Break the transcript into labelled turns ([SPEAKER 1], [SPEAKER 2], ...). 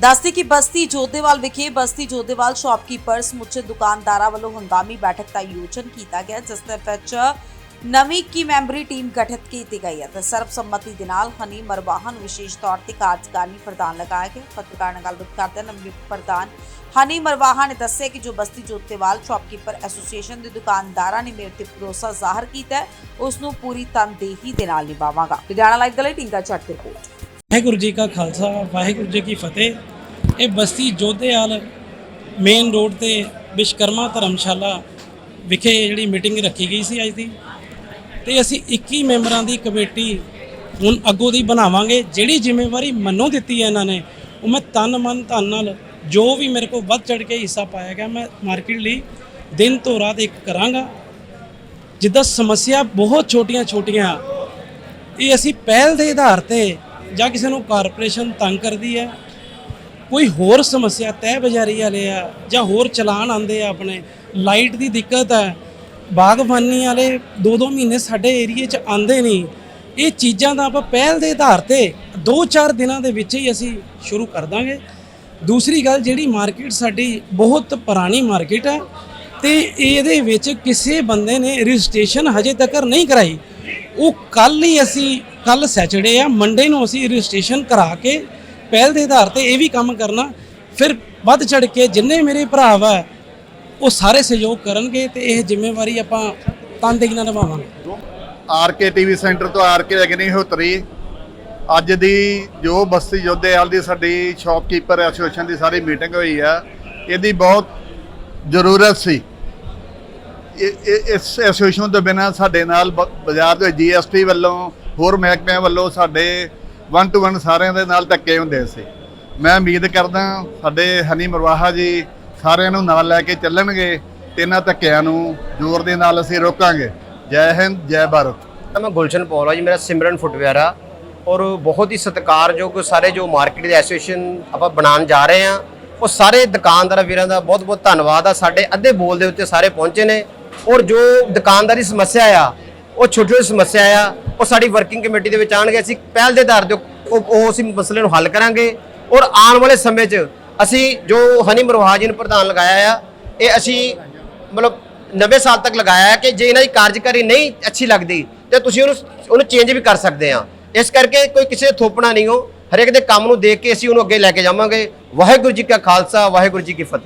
[SPEAKER 1] ਦੱਸਦੀ ਕਿ ਬਸਤੀ ਜੋਧੇਵਾਲ ਵਿਖੇ ਬਸਤੀ ਜੋਧੇਵਾਲ ਸ਼ਾਪਕੀਪਰ ਸਮੁੱਚੇ ਦੁਕਾਨਦਾਰਾਂ ਵੱਲੋਂ ਹੰਗਾਮੀ ਬੈਠਕ ਦਾ ਆਯੋਜਨ ਕੀਤਾ ਗਿਆ, ਜਿਸ ਦੇ ਵਿੱਚ ਨਵੀਂ ਕੀ ਮੈਂਬਰੀ ਟੀਮ ਗਠਿਤ ਕੀਤੀ ਗਈ ਹੈ। ਤੇ ਸਰਬਸੰਮਤੀ ਦੇ ਨਾਲ ਹਨੀ ਮਰਵਾਹਨ ਵਿਸ਼ੇਸ਼ ਤੌਰ ਤੇ ਕਾਰਜਕਾਰਨੀ ਪ੍ਰਧਾਨ ਲਗਾਇਆ ਗਿਆ। ਪੱਤਰਕਾਰ ਨਾਲ ਗੱਲਬਾਤ ਕਰਦੇ ਨਵੀਂ ਪ੍ਰਧਾਨ ਹਨੀ ਮਰਵਾਹਾ ਨੇ ਦੱਸਿਆ ਕਿ ਜੋ ਬਸਤੀ ਜੋਤੇਵਾਲ ਸ਼ਾਪਕੀਪਰ ਐਸੋਸੀਏਸ਼ਨ ਦੇ ਦੁਕਾਨਦਾਰਾਂ ਨੇ ਮੇਰੇ ਤੇ ਭਰੋਸਾ ਜ਼ਾਹਰ ਕੀਤਾ ਹੈ, ਉਸ ਨੂੰ ਪੂਰੀ ਤਨਦੇਹੀ ਦੇ ਨਾਲ ਨਿਭਾਵਾਂਗਾ। ਲੁਧਿਆਣਾ ਲਾਈਵ ਦੇ ਲਈ ਟਿੰਗਾ ਚੱਟ ਰਿਪੋਰਟ।
[SPEAKER 2] ਵਾਹਿਗੁਰੂ ਜੀ ਕਾ ਖਾਲਸਾ, ਵਾਹਿਗੁਰੂ ਜੀ ਕੀ ਫਤਿਹ। ਇਹ ਬਸਤੀ ਜੋਧੇਵਾਲ ਮੇਨ ਰੋਡ ਤੇ ਵਿਸ਼ਕਰਮਾ ਧਰਮਸ਼ਾਲਾ ਵਿਖੇ ਜਿਹੜੀ ਮੀਟਿੰਗ ਰੱਖੀ ਗਈ ਸੀ ਅੱਜ ਦੀ। ਤੇ ਅਸੀਂ 21 ਮੈਂਬਰਾਂ ਦੀ ਕਮੇਟੀ ਹੁਣ ਅੱਗੋਂ ਦੀ ਬਣਾਵਾਂਗੇ, ਜਿਹੜੀ ਜ਼ਿੰਮੇਵਾਰੀ ਮੈਨੂੰ ਦਿੱਤੀ ਹੈ ਇਹਨਾਂ ਨੇ, ਉਹ ਮੈਂ ਤਨ ਮਨ ਧਨ ਨਾਲ ਜੋ ਵੀ ਮੇਰੇ ਕੋਲ ਵੱਧ ਚੜ ਕੇ ਹਿੱਸਾ ਪਾਇਆ ਗਿਆ, ਮੈਂ ਮਾਰਕੀਟ ਲਈ ਦਿਨ ਤੋਂ ਰਾਤ ਇੱਕ ਕਰਾਂਗਾ। ਜਿੱਦਾਂ ਸਮੱਸਿਆ ਬਹੁਤ ਛੋਟੀਆਂ ਛੋਟੀਆਂ, ਇਹ ਅਸੀਂ ਪਹਿਲ ਦੇ ਆਧਾਰ ਤੇ ਜਾਂ ਕਿਸੇ ਨੂੰ ਕਾਰਪੋਰੇਸ਼ਨ ਤੰਗ ਕਰਦੀ ਹੈ ਕੋਈ ਹੋਰ ਸਮੱਸਿਆ ਤਹਿ ਬਜ਼ਾਰੀ ਵਾਲੇ ਆ ਜਾਂ ਹੋਰ ਚਲਾਨ ਆਂਦੇ ਆ ਆਪਣੇ? ਲਾਈਟ ਦੀ ਦਿੱਕਤ ਆ ਬਾਗਬਾਨੀ ਵਾਲੇ 2-2 ਮਹੀਨੇ ਸਾਡੇ ਏਰੀਏ 'ਚ ਆਂਦੇ ਨਹੀਂ ਇਹ ਚੀਜ਼ਾਂ ਦਾ ਆਪਾਂ ਪਹਿਲ ਦੇ ਆਧਾਰ ਤੇ 2-4 ਦਿਨਾਂ ਦੇ ਵਿੱਚ ਹੀ ਅਸੀਂ ਸ਼ੁਰੂ ਕਰ ਦਾਂਗੇ। ਦੂਸਰੀ ਗੱਲ ਜਿਹੜੀ ਮਾਰਕੀਟ ਸਾਡੀ ਬਹੁਤ ਪੁਰਾਣੀ ਮਾਰਕੀਟ ਹੈ ਤੇ ਇਹਦੇ ਵਿੱਚ ਕਿਸੇ ਬੰਦੇ ਨੇ ਰਜਿਸਟ੍ਰੇਸ਼ਨ ਹਜੇ ਤੱਕ ਨਹੀਂ ਕਰਾਈ। ਉਹ ਕੱਲ ਹੀ ਅਸੀਂ ਕੱਲ ਸੈਚਰਡੇ ਆ, ਮੰਡੇ ਨੂੰ ਅਸੀਂ ਰਜਿਸਟ੍ਰੇਸ਼ਨ ਕਰਾ ਕੇ ਪਹਿਲ ਦੇ ਆਧਾਰ ਤੇ ਇਹ ਵੀ ਕੰਮ ਕਰਨਾ, ਫਿਰ ਵੱਧ ਚੜ ਕੇ ਜਿੰਨੇ ਮੇਰੇ ਭਰਾ ਵਾ, ਉਹ ਸਾਰੇ ਸਹਿਯੋਗ ਕਰਨਗੇ ਤੇ ਇਹ ਜ਼ਿੰਮੇਵਾਰੀ ਆਪਾਂ ਤਨਦੇਹੀ ਨਾਲ ਨਿਭਾਵਾਂਗੇ।
[SPEAKER 3] ਆਰਕੇ ਟੀਵੀ ਸੈਂਟਰ ਤੋਂ ਆਰਕੇ ਅਗਨੀ ਹੋਤਰੀ। ਅੱਜ ਦੀ ਜੋ ਬਸਤੀ ਯੋਧੇਵਾਲ ਦੀ ਸਾਡੀ ਸ਼ਾਪਕੀਪਰ ਐਸੋਸੀਏਸ਼ਨ ਦੀ ਸਾਰੀ ਮੀਟਿੰਗ ਹੋਈ ਆ, ਇਹਦੀ ਬਹੁਤ ਜ਼ਰੂਰਤ ਸੀ। ਇਸ ਐਸੋਸੀਏਸ਼ਨ ਤੋਂ ਬਿਨਾਂ ਸਾਡੇ ਨਾਲ ਬ- ਬਾਜ਼ਾਰ ਦੇ ਜੀਐਸਟੀ ਵੱਲੋਂ, ਹੋਰ ਮਹਿਕਮਿਆਂ ਵੱਲੋਂ ਸਾਡੇ ਵਨ ਟੂ ਵਨ ਸਾਰਿਆਂ ਦੇ ਨਾਲ ਧੱਕੇ ਹੁੰਦੇ ਸੀ ਮੈਂ ਉਮੀਦ ਕਰਦਾ ਸਾਡੇ ਹਨੀ ਮਰਵਾਹਾ ਜੀ ਸਾਰਿਆਂ ਨੂੰ ਨਾਲ ਲੈ ਕੇ ਚੱਲਣਗੇ ਤੇ ਇਹਨਾਂ ਧੱਕਿਆਂ ਨੂੰ ਜ਼ੋਰ ਦੇ ਨਾਲ ਅਸੀਂ ਰੋਕਾਂਗੇ। ਜੈ ਹਿੰਦ, ਜੈ ਭਾਰਤ।
[SPEAKER 4] ਮੈਂ ਗੁਲਸ਼ਨ ਪੌਲ ਆ ਜੀ, ਮੇਰਾ ਸਿਮਰਨ ਫੁੱਟਵੇਅਰ ਆ ਔਰ ਬਹੁਤ ਹੀ ਸਤਿਕਾਰਯੋਗ ਸਾਰੇ ਜੋ ਮਾਰਕੀਟ ਦੇ ਐਸੋਸੀਏਸ਼ਨ ਆਪਾਂ ਬਣਾਉਣ ਜਾ ਰਹੇ ਆ ਉਹ ਸਾਰੇ ਦੁਕਾਨਦਾਰ ਵੀਰਾਂ ਦਾ ਬਹੁਤ ਬਹੁਤ ਧੰਨਵਾਦ ਆ। ਸਾਡੇ ਅੱਧੇ ਬੋਲ ਦੇ ਉੱਤੇ ਸਾਰੇ ਪਹੁੰਚੇ ਨੇ ਔਰ ਜੋ ਦੁਕਾਨਦਾਰੀ ਸਮੱਸਿਆ ਆ ਉਹ ਛੋਟੀ ਛੋਟੀ ਸਮੱਸਿਆ ਆ, ਉਹ ਸਾਡੀ ਵਰਕਿੰਗ ਕਮੇਟੀ ਦੇ ਵਿੱਚ ਆਣਗੇ, ਅਸੀਂ ਪਹਿਲ ਦੇ ਆਧਾਰ ਤੇ ਉਹ ਉਹ ਅਸੀਂ ਮਸਲੇ ਨੂੰ ਹੱਲ ਕਰਾਂਗੇ। ਔਰ ਆਉਣ ਵਾਲੇ ਸਮੇਂ 'ਚ ਅਸੀਂ ਜੋ ਹਨੀ ਮਰਵਾਜ ਨੂੰ ਪ੍ਰਧਾਨ ਲਗਾਇਆ ਆ, ਇਹ ਅਸੀਂ ਮਤਲਬ ਨਵੇਂ ਸਾਲ ਤੱਕ ਲਗਾਇਆ ਕਿ ਜੇ ਇਹਨਾਂ ਦੀ ਕਾਰਜਕਾਰੀ ਨਹੀਂ ਅੱਛੀ ਲੱਗਦੀ, ਤੇ ਤੁਸੀਂ ਉਹਨੂੰ ਉਹਨੂੰ ਚੇਂਜ ਵੀ ਕਰ ਸਕਦੇ ਆ। ਇਸ ਕਰਕੇ ਕੋਈ ਕਿਸੇ ਥੋਪਣਾ ਨਹੀਂ ਹੋ, ਹਰੇਕ ਦੇ ਕੰਮ ਨੂੰ ਦੇਖ ਕੇ ਅਸੀਂ ਉਹਨੂੰ ਅੱਗੇ ਲੈ ਕੇ ਜਾਵਾਂਗੇ। ਵਾਹਿਗੁਰੂ ਜੀ ਕਾ ਖਾਲਸਾ, ਵਾਹਿਗੁਰੂ ਜੀ ਕੀ ਫਤਿਹ।